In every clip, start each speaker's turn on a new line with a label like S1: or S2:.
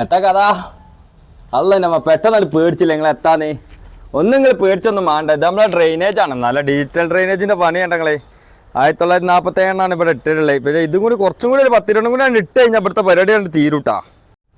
S1: എത്താ കഥ അല്ല നമ്മ പെട്ടെന്ന് പേടിച്ചില്ല നിങ്ങൾ എത്താന്നേ ഒന്നും നിങ്ങൾ പേടിച്ചൊന്നും വേണ്ട ഇത് നമ്മളെ ഡ്രെയിനേജ് ആണ്. നല്ല ഡിജിറ്റൽ ഡ്രെയിനേജിന്റെ പണി കണ്ടങ്ങളെ ആയിരത്തി തൊള്ളായിരത്തി നാൽപ്പത്തി ഏഴാണ് ഇവിടെ ഇട്ടിട്ടുള്ളത്. പിന്നെ ഇതും കൂടി കുറച്ചും കൂടി ഒരു പത്തിരണ്ടും കൂടി ഇട്ട് കഴിഞ്ഞാൽ ഇവിടുത്തെ പരിപാടി കണ്ട് തീരൂട്ടാ.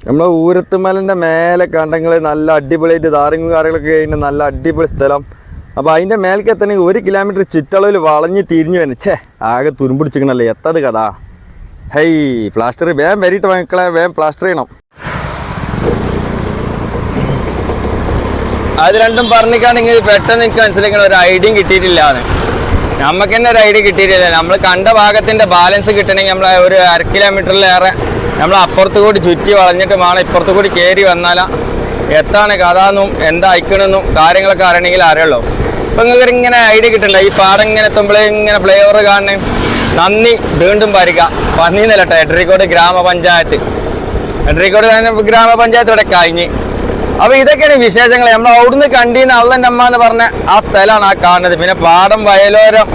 S1: നമ്മളെ ഊരത്തുമലന്റെ മേലെ കണ്ടെങ്കിൽ നല്ല അടിപൊളിയായിട്ട് ധാരങ്ങും കാര്യങ്ങളൊക്കെ കഴിഞ്ഞ് നല്ല അടിപൊളി സ്ഥലം. അപ്പോൾ അതിന്റെ മേലേക്ക് എത്തണമെങ്കിൽ ഒരു കിലോമീറ്റർ ചുറ്റളവിൽ വളഞ്ഞ് തിരിഞ്ഞ് വരണം. ഛേ ആകെ തുരുമ്പിടിച്ചിക്കണല്ലേ എത്തത് കഥ. ഹൈ പ്ലാസ്റ്റർ വേഗം വരിയിട്ട് മക്കളെ. വേഗം പ്ലാസ്റ്റർ ചെയ്യണം. അത് രണ്ടും പറഞ്ഞിക്കാണെങ്കിൽ പെട്ടെന്ന് എനിക്ക് മനസ്സിലാക്കണം ഒരു ഐഡിയ കിട്ടിയിട്ടില്ലാന്ന്. നമുക്ക് തന്നെ ഒരു ഐഡിയ കിട്ടിയിട്ടില്ല. നമ്മൾ കണ്ട ഭാഗത്തിന്റെ ബാലൻസ് കിട്ടണമെങ്കിൽ നമ്മൾ ഒരു അര കിലോമീറ്ററിലേറെ നമ്മൾ അപ്പുറത്ത് കൂടി ചുറ്റി വളഞ്ഞിട്ട് വേണം ഇപ്പുറത്ത് കൂടി കയറി വന്നാലാ എത്താണ് കഥ എന്നും എന്താ അയക്കണമെന്നും കാര്യങ്ങളൊക്കെ അറിയണമെങ്കിൽ അറിയുള്ളൂ. ഇപ്പൊ നിങ്ങൾക്ക് ഇങ്ങനെ ഐഡിയ കിട്ടണ്ട? ഈ പാടം ഇങ്ങനെ എത്തുമ്പോഴേ ഇങ്ങനെ ഫ്ലേവർ കാണണേ. നന്ദി വീണ്ടും വരിക. പന്നിന്നല്ലട്ടെ എട്ടരിക്കോട് ഗ്രാമപഞ്ചായത്ത്. എട്ടരിക്കോട് ഗ്രാമപഞ്ചായത്ത് ഇവിടെ കഴിഞ്ഞ്. അപ്പൊ ഇതൊക്കെയാണ് വിശേഷങ്ങൾ നമ്മൾ അവിടുന്ന് കണ്ടീന അള്ളന്റെ അമ്മ എന്ന് പറഞ്ഞ ആ സ്ഥലമാണ് ആ കാണുന്നത്. പിന്നെ പാടം വയലോരം.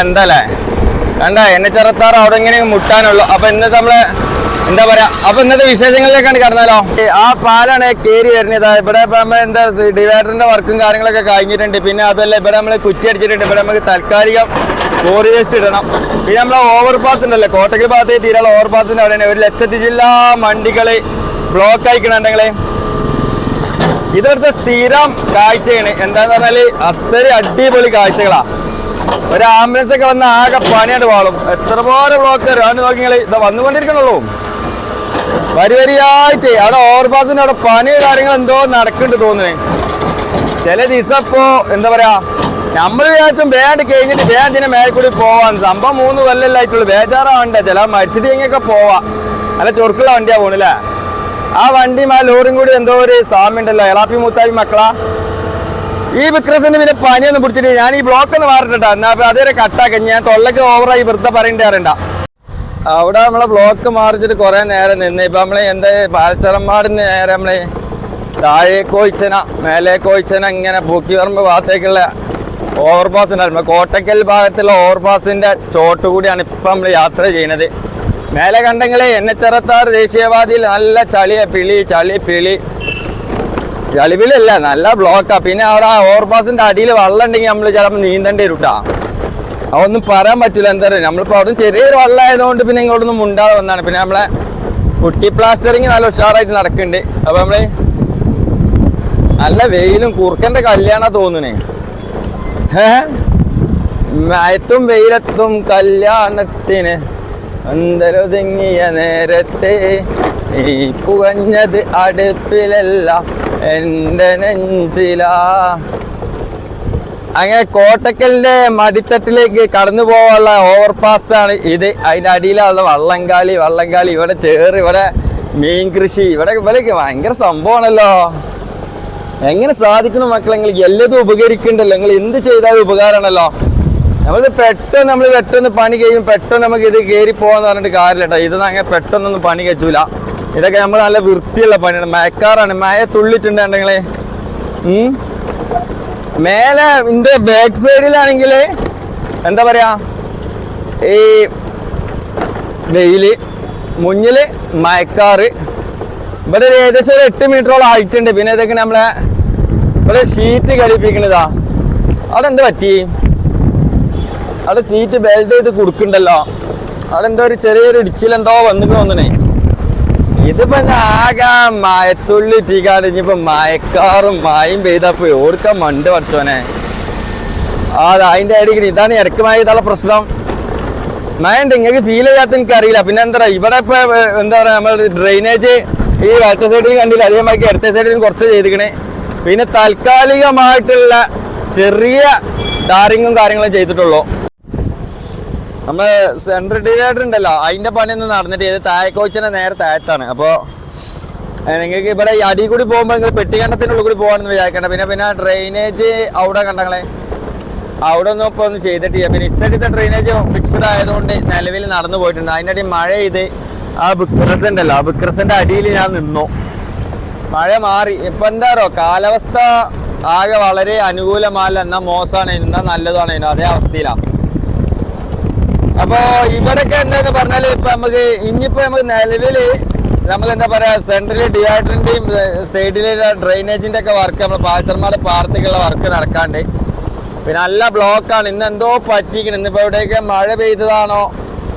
S1: എന്തല്ലേ? കണ്ട? എന്നെ ചെറുത്താറ് അവിടെ ഇങ്ങനെ മുട്ടാനുള്ളൂ. അപ്പൊ ഇന്നത്തെ നമ്മൾ എന്താ പറയാ അപ്പൊ ഇന്നത്തെ വിശേഷങ്ങളിലേക്കാണ് കടന്നാലോ? ആ പാലാണ് കേറി വരുന്നത്. ഇവിടെ ഇപ്പൊ നമ്മൾ എന്താ ഡിവൈഡറിന്റെ വർക്കും കാര്യങ്ങളൊക്കെ കഴിഞ്ഞിട്ടുണ്ട്. പിന്നെ അതല്ല ഇവിടെ നമ്മൾ കുറ്റി അടിച്ചിട്ടുണ്ട്. ഇവിടെ നമുക്ക് താൽക്കാലികം കോറി വേസ്റ്റ് ഇടണം. പിന്നെ നമ്മളെ ഓവർ പാസ് ഉണ്ടല്ലോ കോട്ടക്കൽ ഭാഗത്തേക്ക് തീരാനുള്ള ഓവർ പാസിന്റെ അവിടെയാണ്. ഒരു ലക്ഷത്തി ജില്ലാ വണ്ടികൾ ബ്ലോക്ക് ആയിക്കണുണ്ടെങ്കിലേ ഇവിടുത്തെ സ്ഥിരം കാഴ്ചയാണ്. എന്താന്ന് പറഞ്ഞാൽ അത്രയും അടിപൊളി കാഴ്ചകളാ. ഒരു ആംബുലൻസ് ഒക്കെ വന്ന ആകെ പണിയായിട്ട് വാളും. എത്ര പോലെ ബ്ലോക്ക് രണ്ട് നോക്കിയാൽ ഇതാ വന്നുകൊണ്ടിരിക്കണുള്ളൂ. വരി വരിയായിട്ട്. അവിടെ ഓവർപാസിന്റെ അവിടെ പണി കാര്യങ്ങൾ എന്തോ നടക്കുന്നുണ്ട് തോന്നുന്നേ. ചില ദിവസം ഇപ്പോ എന്താ പറയാ നമ്മൾ വിചാരിച്ചും വേണ്ട കഴിഞ്ഞിട്ട് വേഗം മേലെ കൂടി പോവാൻ സംഭവം മൂന്ന് കൊല്ലല്ലായിട്ടുള്ളൂ. ബേജാറാവണ്ട. ചില മരിച്ചിട്ട് ഇങ്ങനെയൊക്കെ പോവാ. നല്ല ചൊറുക്കുള്ള വണ്ടിയാ പോണില്ലേ ആ വണ്ടിയും ആ ലോറിയും കൂടി എന്തോ ഒരു സാമ്യം ഉണ്ടല്ലോ എളാപ്പി മൂത്താവി മക്കളാ. ഈ വിക്രസിന് പിന്നെ പനിയൊന്നും പിടിച്ചിട്ട് ഞാൻ ഈ ബ്ലോക്ക് ഒന്ന് മാറിട്ടാ എന്നാ അതുവരെ കട്ടാക്കി ഞാൻ തൊള്ളക്ക് ഓവറായി വെറുതെ പറയണ്ടാറണ്ട അവിടെ നമ്മളെ ബ്ലോക്ക് മാറിച്ചിട്ട് കുറെ നേരം നിന്ന്. ഇപ്പൊ നമ്മളെ എന്താ പാലച്ചറമ്പാടിന്ന് നേരെ നമ്മളെ താഴെ കോയിച്ചന മേലെ കോയിച്ചന ഇങ്ങനെ പൂക്കിപ്പറമ്പ് ഭാഗത്തേക്കുള്ള ഓവർപാസ് ഉണ്ടായിരുന്നു. കോട്ടക്കൽ ഭാഗത്തുള്ള ഓവർ പാസിന്റെ ചോട്ടുകൂടിയാണ് ഇപ്പൊ നമ്മൾ യാത്ര ചെയ്യുന്നത്. മേലെ കണ്ടെങ്കിലേ അറുപത്താറ് ദേശീയപാതയിൽ നല്ല ചളിയ പിളി ചളി പിളി. ചളിപിളിയല്ല നല്ല ബ്ലോക്കാ പിന്നെ അവിടെ ആ ഓവർപാസിന്റെ അടിയിൽ വെള്ളം ഉണ്ടെങ്കിൽ നമ്മൾ ചിലപ്പോൾ നീന്തേണ്ടി വരുട്ടാ അതൊന്നും പറയാൻ പറ്റില്ല എന്താ പറയുക നമ്മളിപ്പോൾ അവിടെ ചെറിയൊരു വെള്ളം ആയതുകൊണ്ട് പിന്നെ ഇങ്ങോട്ടൊന്നും മുണ്ടാതെ വന്നാണ്. പിന്നെ നമ്മളെ കുട്ടി പ്ലാസ്റ്ററിങ് നല്ല ഉഷാറായിട്ട് നടക്കുന്നുണ്ട്. അപ്പൊ നമ്മൾ നല്ല വെയിലും കുറുക്കന്റെ കല്യാണ തോന്നുന്നേ. ഏ? മയത്തും വെയിലത്തും കല്യാണത്തിന് അന്തരൊതുങ്ങിയ നേരത്തെ ഈ പുകഞ്ഞത് അടുപ്പിലല്ല എന്റെ നെഞ്ചിലാ. അങ്ങനെ കോട്ടക്കലിന്റെ മടിത്തട്ടിലേക്ക് കടന്നു പോകാനുള്ള ഓവർപാസ് ആണ് ഇത്. അതിന്റെ അടിയിലുള്ള വള്ളംകാളി വള്ളംകാളി ഇവിടെ ചേറ് ഇവിടെ മീൻ കൃഷി ഇവിടെ ഇവിടെ ഭയങ്കര സംഭവമാണല്ലോ. എങ്ങനെ സാധിക്കണം മക്കളെങ്കിൽ എല്ലതും ഉപകരിക്കണ്ടല്ലോ. നിങ്ങൾ എന്ത് ചെയ്താലും ഉപകാരമാണല്ലോ. നമ്മൾ പെട്ടെന്ന് നമ്മൾ പെട്ടെന്ന് പണി കഴിയും. പെട്ടെന്ന് നമുക്ക് ഇത് കയറി പോകാന്ന് പറഞ്ഞിട്ട് കാര്യമില്ല കേട്ടോ ഇതൊന്നും അങ്ങനെ പെട്ടെന്നൊന്നും പണി കയറ്റൂല ഇതൊക്കെ നമ്മൾ നല്ല വൃത്തിയുള്ള പണിയാണ്. മയക്കാറാണ്. മയ തുള്ളിട്ടുണ്ടെങ്കിൽ മേലെ ഇന്റെ ബാക്ക് സൈഡിലാണെങ്കിൽ എന്താ പറയാ? ഈ വെയിൽ മുന്നിൽ മയക്കാറ്. ഇവിടെ ഒരു ഏകദേശം ഒരു എട്ട് മീറ്ററോളം ഹൈറ്റ് ഉണ്ട്. പിന്നെ ഇതൊക്കെ നമ്മളെ ഇവിടെ ഷീറ്റ് ഘടിപ്പിക്കണതാ അതെന്ത് പറ്റി? അവിടെ സീറ്റ് ബെൽറ്റ് ചെയ്ത് കൊടുക്കണ്ടല്ലോ. അവിടെ എന്തോ ഒരു ചെറിയൊരു ഇടിച്ചിലെന്തോ വന്നിട്ട് തോന്നണേ. ഇതിപ്പോ ആകെ മയത്തുള്ളി ഇട്ടിക്കാണ്ട് ഇനിയിപ്പോ മയക്കാറും മായും പെയ്തപ്പോ ഓർക്കാൻ മണ്ട് പഠിച്ചോനെ ആ അതിന്റെ ഇടയ്ക്ക് ഇതാണ് ചെയ്താലുള്ള പ്രശ്നം. മഴ ഉണ്ട് നിങ്ങൾക്ക് ഫീൽ ചെയ്യാത്ത എനിക്ക് അറിയില്ല പിന്നെ എന്താ ഇവിടെ ഇപ്പൊ എന്താ പറയാ നമ്മൾ ഡ്രെയിനേജ് ഈ വലത്തെ സൈഡിൽ കണ്ടില്ല? അതേമാതിരി ഇടത്തെ സൈഡിൽ കുറച്ച് ചെയ്തിക്കണേ. പിന്നെ താൽക്കാലികമായിട്ടുള്ള ചെറിയ ഡാറിങ്ങും കാര്യങ്ങളും ചെയ്തിട്ടുള്ളൂ. നമ്മൾ സെൻട്രൽ ഡിവൈഡർ ഉണ്ടല്ലോ അതിന്റെ പണിയൊന്നും നടന്നിട്ട് ഇത് താഴെക്കോച്ചിനെ നേരെ താഴത്താണ്. അപ്പോൾ നിങ്ങൾക്ക് ഇവിടെ അടി കൂടി പോകുമ്പോൾ നിങ്ങൾ പെട്ടിക്കണ്ടത്തിനുള്ളിൽ കൂടി പോകാണെന്ന് വിചാരിക്കണ്ട. പിന്നെ പിന്നെ ഡ്രെയിനേജ് അവിടെ കണ്ടങ്ങളെ അവിടെ ഒന്നും ഇപ്പോൾ ഒന്നും ചെയ്തിട്ടില്ല. പിന്നെ ഇസഡിത്തെ ഡ്രെയിനേജ് ഫിക്സ്ഡ് ആയതുകൊണ്ട് നിലവിൽ നടന്നു പോയിട്ടുണ്ട്. അതിന്റെ അടി മഴ ചെയ്ത് ആ ബുക്രസ് ഉണ്ടല്ലോ ആ ബുക്രസന്റെ അടിയിൽ ഞാൻ നിന്നു. മഴ മാറി. ഇപ്പൊ എന്താറോ കാലാവസ്ഥ ആകെ വളരെ അനുകൂലമല്ല എന്നാ മോശമാണ്. എന്നാ നല്ലതാണ് അതേ അവസ്ഥയിലാണ് അപ്പോ ഇവിടൊക്കെ എന്താന്ന് പറഞ്ഞാൽ ഇപ്പൊ നമുക്ക് ഇനിയിപ്പോ നമുക്ക് നിലവിൽ നമ്മൾ എന്താ പറയാ സെൻട്രൽ ഡിവൈഡറിന്റെയും സൈഡിലെ ഡ്രെയിനേജിന്റെ ഒക്കെ വർക്ക് നമ്മൾ പാച്ചർമാട് പാർത്തിക്കുള്ള വർക്ക് നടക്കാണ്ട്. പിന്നെ നല്ല ബ്ലോക്കാണ് ഇന്ന് എന്തോ പറ്റിക്കണം ഇന്നിപ്പോ എവിടെയൊക്കെ മഴ പെയ്തതാണോ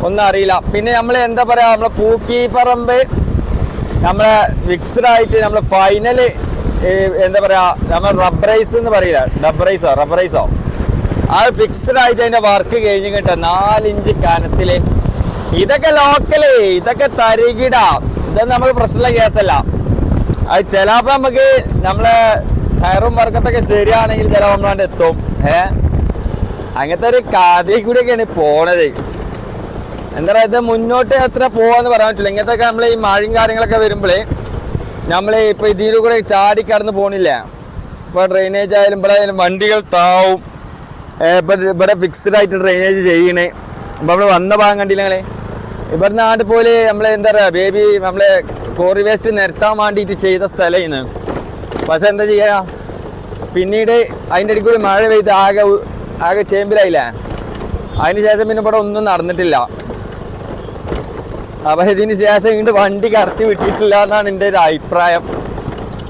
S1: ഒന്നും അറിയില്ല. പിന്നെ നമ്മൾ എന്താ പറയാ നമ്മളെ പൂക്കിപ്പറമ്പ് നമ്മളെ ഫിക്സ്ഡ് ആയിട്ട് നമ്മളെ ഫൈനൽ എന്താ പറയാ നമ്മൾ റബ്ബറൈസ് എന്ന് പറയില്ല? ഡബ്ബറൈസോ റബ്ബറൈസോ ആ ഫിക്സ്ഡ് ആയിട്ട് അതിന്റെ വർക്ക് കഴിഞ്ഞ് കിട്ട നാലിഞ്ച് കനത്തിൽ. ഇതൊക്കെ ലോക്കൽ ഇതൊക്കെ തരികിട. ഇതൊന്നും നമ്മൾ പ്രശ്നമുള്ള കേസല്ല അത് ചിലപ്പോ നമുക്ക് നമ്മളെ ടയറും വർക്കത്തൊക്കെ ശരിയാണെങ്കിൽ ചില നമ്മളാണ്ട് എത്തും. ഏ? അങ്ങനത്തെ ഒരു കഥയിൽ കൂടിയൊക്കെയാണ് പോണത്. എന്താ പറയുക ഇത് മുന്നോട്ട് എത്ര പോവാന്ന് പറയാൻ പറ്റില്ല. ഇങ്ങനത്തെ നമ്മൾ ഈ മഴയും കാര്യങ്ങളൊക്കെ വരുമ്പോഴേ നമ്മൾ ഇപ്പൊ ഇതിലൂടെ ചാടി കടന്ന് പോണില്ല? ഇപ്പൊ ഡ്രെയിനേജ് ആയാലും ഇവിടെ ആയാലും വണ്ടികൾ താവും. ഇവിടെ ഫിക്സ്ഡ് ആയിട്ട് ഡ്രെയിനേജ് ചെയ്യണേ. അപ്പം നമ്മൾ വന്ന ഭാഗം കണ്ടില്ല നിങ്ങളെ? ഇവിടെ നാട്ടിൽ പോലെ നമ്മളെ എന്താ പറയാ ബേബി നമ്മളെ കോറി വേസ്റ്റ് നിരത്താൻ വേണ്ടിയിട്ട് ചെയ്ത സ്ഥലമാണ് പക്ഷെ എന്താ ചെയ്യാ? പിന്നീട് അതിന്റെ ഇടയ്ക്ക് കൂടി മഴ പെയ്ത് ആകെ ആകെ ചേമ്പിലായില്ല? അതിന് ശേഷം പിന്നെ ഇവിടെ ഒന്നും നടന്നിട്ടില്ല. അപ്പൊ ഇതിന് ശേഷം ഇങ്ങോട്ട് വണ്ടി കടത്തി വിട്ടിട്ടില്ല എന്നാണ് എന്റെ ഒരു അഭിപ്രായം.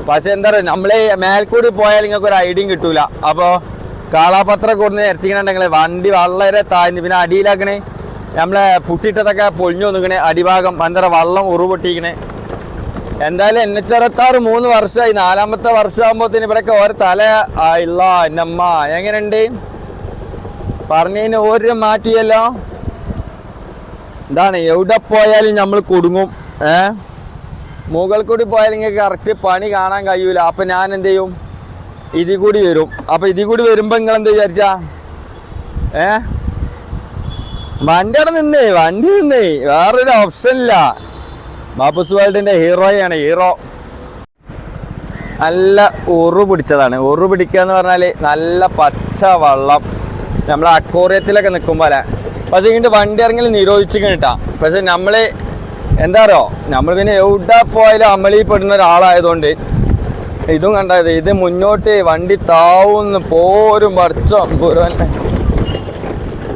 S1: പക്ഷെ എന്താ പറയുക നമ്മളെ മേൽക്കൂടി പോയാൽ നിങ്ങൾക്ക് ഒരു ഐഡിയയും കിട്ടൂല. അപ്പോൾ കാളാപത്രം കൊടുന്ന് എത്തിക്കണുണ്ടെങ്കിൽ വണ്ടി വളരെ താഴ്ന്നു പിന്നെ അടിയിലാക്കണേ. നമ്മളെ പുട്ടിട്ടതൊക്കെ പൊളിഞ്ഞു വന്നിക്കണേ. അടിഭാഗം എന്താ വള്ളം ഉറുപൊട്ടിക്കണേ. എന്തായാലും എൻ എച്ച് അറുപത്താറ് മൂന്ന് വർഷമായി. നാലാമത്തെ വർഷമാകുമ്പോഴത്തേന് ഇവിടെയൊക്കെ ഒരു തല ഇല്ല എന്നമ്മ എങ്ങനെയുണ്ട്? പറഞ്ഞതിന് ഒരു മാറ്റിയല്ലോ. എന്താണ് എവിടെ പോയാലും നമ്മൾ കുടുങ്ങും ഏ? മുകൾ കൂടി നിങ്ങൾക്ക് കറക്റ്റ് പണി കാണാൻ കഴിയൂല. അപ്പൊ ഞാൻ എന്ത് ചെയ്യും? ഇതിൽ കൂടി വരും. അപ്പോൾ ഇതി കൂടി വരുമ്പോൾ നിങ്ങൾ എന്താ വിചാരിച്ചാ? ഏ? വണ്ടി അവിടെ നിന്നേ വണ്ടി നിന്നേ. വേറൊരു ഓപ്ഷൻ ഇല്ല. മാപ്പുസ് വേൾഡിന്റെ ഹീറോയാണ് ഹീറോ. നല്ല ഉറു പിടിച്ചതാണ്. ഉറു പിടിക്കുക എന്ന് പറഞ്ഞാൽ നല്ല പച്ച വെള്ളം. നമ്മളെ അക്വോറിയത്തിലൊക്കെ നിൽക്കുമ്പോൾ അല്ലേ? പക്ഷെ ഇങ്ങോട്ട് വണ്ടി ഇറങ്ങി നിരോധിച്ചു കിട്ടാ പക്ഷെ നമ്മൾ എന്താ പറയുക നമ്മൾ പിന്നെ എവിടെ പോയാലും അമളി പെടുന്ന ഒരാളായതുകൊണ്ട് ഇതും കണ്ടത് ഇത് മുന്നോട്ട് വണ്ടി താവുന്ന്. പോരും പറിച്ചോ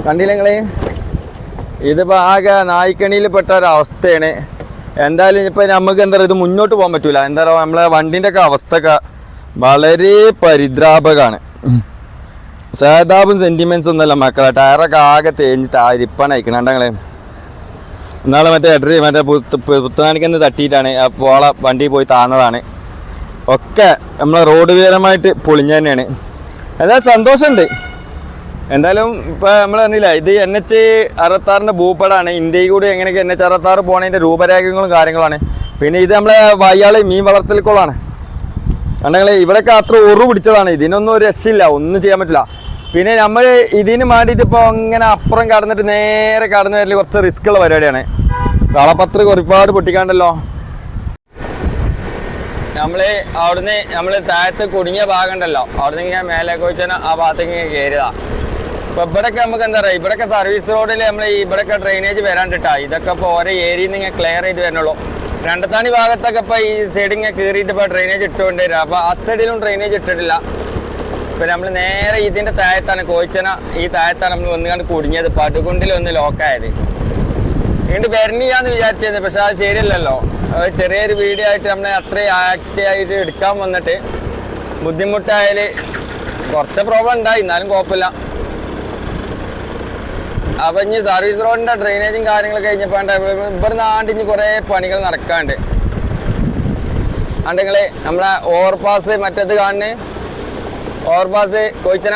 S1: കണ്ടില്ല നിങ്ങളെ? ഇതിപ്പോ ആകെ നായ്ക്കണിയിൽ പെട്ട ഒരവസ്ഥയാണ് എന്തായാലും ഇപ്പൊ നമുക്ക് എന്താ ഇത് മുന്നോട്ട് പോകാൻ പറ്റൂല. എന്താ പറയുക നമ്മളെ വണ്ടിന്റെ ഒക്കെ അവസ്ഥ ഒക്കെ വളരെ പരിദ്രാപകമാണ് സേതാപും സെന്റിമെന്റ്സ് ഒന്നുമല്ല മക്കളെ. ടയറൊക്കെ ആകെ തേഞ്ഞ് താരിപ്പണയക്കണം കണ്ടങ്ങളെ ഇന്നാളെ മറ്റേ എട്ടറി മറ്റേ പുത്ത് പുത്തനാനിക്കന്ന് തട്ടിയിട്ടാണ്. പോള വണ്ടി പോയി താന്നതാണ്. ഒക്കെ നമ്മളെ റോഡ് വീരമായിട്ട് പൊളിഞ്ഞ തന്നെയാണ്. എന്തായാലും സന്തോഷമുണ്ട്. എന്തായാലും ഇപ്പൊ നമ്മൾ പറഞ്ഞില്ല ഇത് എൻ എച്ച് അറുപത്താറിന്റെ ഭൂപടാണ് ഇന്ത്യയിൽ കൂടി എങ്ങനെയൊക്കെ എൻ എച്ച് അറുപത്താറ് പോണതിന്റെ രൂപരേഖകളും കാര്യങ്ങളാണ് പിന്നെ ഇത് നമ്മളെ വയ്യാൾ മീൻ വളർത്തൽക്കുളമാണ് കണ്ടെങ്കിൽ ഇവിടെയൊക്കെ അത്ര ഉറു പിടിച്ചതാണ്. ഇതിനൊന്നും ഒരു രക്ഷയില്ല ഒന്നും ചെയ്യാൻ പറ്റില്ല. പിന്നെ നമ്മൾ ഇതിന് വേണ്ടിയിട്ട് ഇപ്പോൾ ഇങ്ങനെ അപ്പുറം കടന്നിട്ട് നേരെ കടന്നു വരൽ കുറച്ച് റിസ്ക് ഉള്ള പരിപാടിയാണ്. കളപത്ര ഒരുപാട് പൊട്ടിക്കാണ്ടല്ലോ. നമ്മൾ അവിടുന്ന് നമ്മൾ താഴത്ത് കുടുങ്ങിയ ഭാഗം ഉണ്ടല്ലോ അവിടുന്ന് ഇങ്ങനെ മേലേക്ക് വെച്ചാൽ ആ ഭാഗത്തേക്ക് ഇങ്ങനെ കയറിയതാ ഇപ്പൊ ഇവിടെയൊക്കെ നമുക്ക് എന്താ പറയുക ഇവിടെയൊക്കെ സർവീസ് റോഡിൽ നമ്മൾ ഇവിടെയൊക്കെ ഡ്രെയിനേജ് വരാണ്ടിട്ടാ. ഇതൊക്കെ ഇപ്പോൾ ഓരോ ഏരിയയിൽ നിന്ന് ഇങ്ങനെ ക്ലിയർ ചെയ്ത് വരണുള്ളൂ. രണ്ടത്താണി ഭാഗത്തൊക്കെ ഇപ്പൊ ഈ സൈഡ് ഇങ്ങനെ കീറിയിട്ട് ഇപ്പൊ ഡ്രെയിനേജ് ഇട്ടുകൊണ്ടേ വരിക അപ്പൊ ആ സൈഡിലും ഡ്രെയിനേജ് ഇട്ടിട്ടില്ല. ഇപ്പൊ നമ്മൾ നേരെ ഇതിന്റെ താഴത്താണ്. കോയിച്ചന ഈ താഴത്താണ് നമ്മൾ വന്നുകൊണ്ട് കുടുങ്ങിയത്. പടുകുണ്ടിൽ ഒന്ന് ലോക്കായത് വീണ്ടും വരണിയാന്ന് വിചാരിച്ചിരുന്നു പക്ഷെ അത് ശരിയല്ലല്ലോ. ചെറിയൊരു വീഡിയോ ആയിട്ട് നമ്മളെ അത്രയും ആക്റ്റീവായിട്ട് എടുക്കാൻ വന്നിട്ട് ബുദ്ധിമുട്ടായാൽ കുറച്ച് പ്രോബ്ലം ഉണ്ടായി എന്നാലും കുഴപ്പമില്ല അപ്പൊ ഇനി സർവീസ് റോഡിന്റെ ഡ്രെയിനേജും കാര്യങ്ങളൊക്കെ കഴിഞ്ഞപ്പോൾ ഇവിടുന്ന് ആണ്ട് ഇനി കുറെ പണികൾ നടക്കാണ്ട്. ആണ്ടെങ്കിൽ നമ്മളെ ഓവർപാസ് മറ്റേത് കാണുന്നേ? ഓവർപാസ് കോയിച്ചന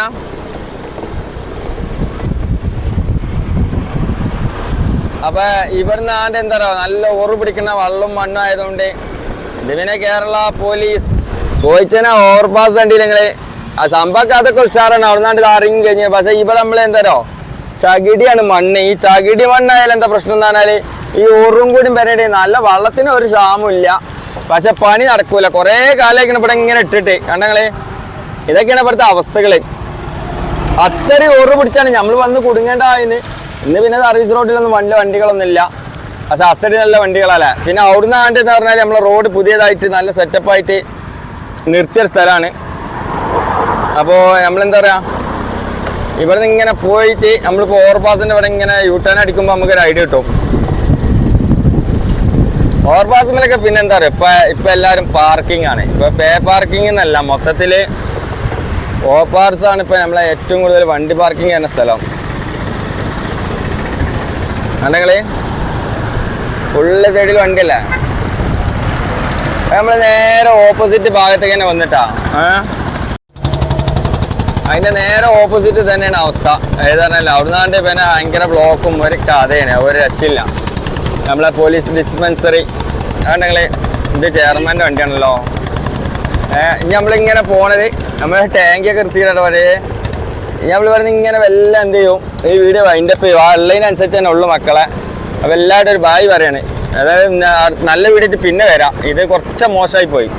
S1: അപ്പൊ ഇവിടുന്ന് ആണ്ട് എന്താ പറയുക നല്ല ഓറ് പിടിക്കുന്ന വള്ളും മണ്ണും ആയതുകൊണ്ട് ഇത് കേരള പോലീസ് കോയിച്ചന ഓവർപാസ് കണ്ടില്ല നിങ്ങൾ. ആ സംഭവം അതൊക്കെ ഉഷാറാണ്. അവിടുന്നാണ്ട് അറിയും കഴിഞ്ഞു. പക്ഷെ ഇവിടെ നമ്മൾ എന്താ ചകിടിയാണ് മണ്ണ്. ഈ ചകിടി മണ്ണായാലും എന്താ പ്രശ്നം എന്ന് പറഞ്ഞാൽ ഈ ഓറും കൂടി വരേണ്ടി നല്ല വള്ളത്തിന് ഒരു ക്ഷാമില്ല പക്ഷെ പണി നടക്കൂല. കുറേ കാലമായിരിക്കണം ഇവിടെ ഇങ്ങനെ ഇട്ടിട്ട്. കണ്ടങ്ങൾ ഇതൊക്കെയാണ് ഇവിടുത്തെ അവസ്ഥകൾ. അത്രയും ഓറ് പിടിച്ചാണ് നമ്മൾ വന്ന് കുടുങ്ങേണ്ട ആയിന് ഇന്ന് പിന്നെ സർവീസ് റോഡിലൊന്നും വണ്ടി വണ്ടികളൊന്നും ഇല്ല പക്ഷെ അസഡി നല്ല വണ്ടികളല്ലേ. പിന്നെ അവിടുന്ന് ആണ്ട് എന്ന് പറഞ്ഞാൽ നമ്മളെ റോഡ് പുതിയതായിട്ട് നല്ല സെറ്റപ്പായിട്ട് നിർത്തിയ സ്ഥലമാണ്. അപ്പോൾ നമ്മളെന്താ പറയുക ഇവിടെ നിന്ന് ഇങ്ങനെ പോയിട്ട് നമ്മളിപ്പോൾ ഓവർപാസിന്റെ ഇവിടെ ഇങ്ങനെ യൂ ടേൺ അടിക്കുമ്പോൾ നമുക്കൊരു ഐഡിയ കിട്ടും. ഓവർപാസിലൊക്കെ പിന്നെ എന്താ പറയുക ഇപ്പം ഇപ്പം എല്ലാവരും പാർക്കിംഗ് ആണ്. ഇപ്പോൾ പേ പാർക്കിംഗ് എന്നല്ല മൊത്തത്തിൽ ഓപ്പാർസ് ആണ് ഇപ്പൊ നമ്മളെ ഏറ്റവും കൂടുതൽ വണ്ടി പാർക്കിംഗ് ചെയ്യുന്ന സ്ഥലം. അല്ലെങ്കിൽ ഫുള്ള് സൈഡിൽ വണ്ടിയല്ല. നമ്മൾ നേരെ ഓപ്പോസിറ്റ് ഭാഗത്തേക്ക് തന്നെ വന്നിട്ടാ? അതിന്റെ നേരെ ഓപ്പോസിറ്റ് തന്നെയാണ് അവസ്ഥ. ഏതാണല്ലോ അവിടുന്നാണ്ട് പിന്നെ ഭയങ്കര ബ്ലോക്കും ഒരു കഥയാണ്. ഒരു രക്ഷയില്ല. നമ്മളെ പോലീസ് ഡിസ്പെൻസറി അതുകൊണ്ടെങ്കിൽ ഇത് ചെയർമാന്റെ വണ്ടിയാണല്ലോ. ഏഹ് ഇനി നമ്മളിങ്ങനെ പോണത്. നമ്മളെ ടാങ്കിയൊക്കെ നിർത്തിയിട്ടാണ് വരെ ഇനി ഇവിടെ പറഞ്ഞ് ഇങ്ങനെ എല്ലാം എന്ത് ചെയ്യും? ഈ വീഡിയോ വൈൻഡപ്പ് ചെയ്യും. ആ ഉള്ളതിനനുസരിച്ച് തന്നെ ഉള്ളു മക്കളെ. അപ്പോൾ എല്ലാവരും ഒരു ബായ് പറയാണ്. അതായത് നല്ല വീഡിയോ പിന്നെ വരാം. ഇത് കുറച്ച് മോശമായി പോയി.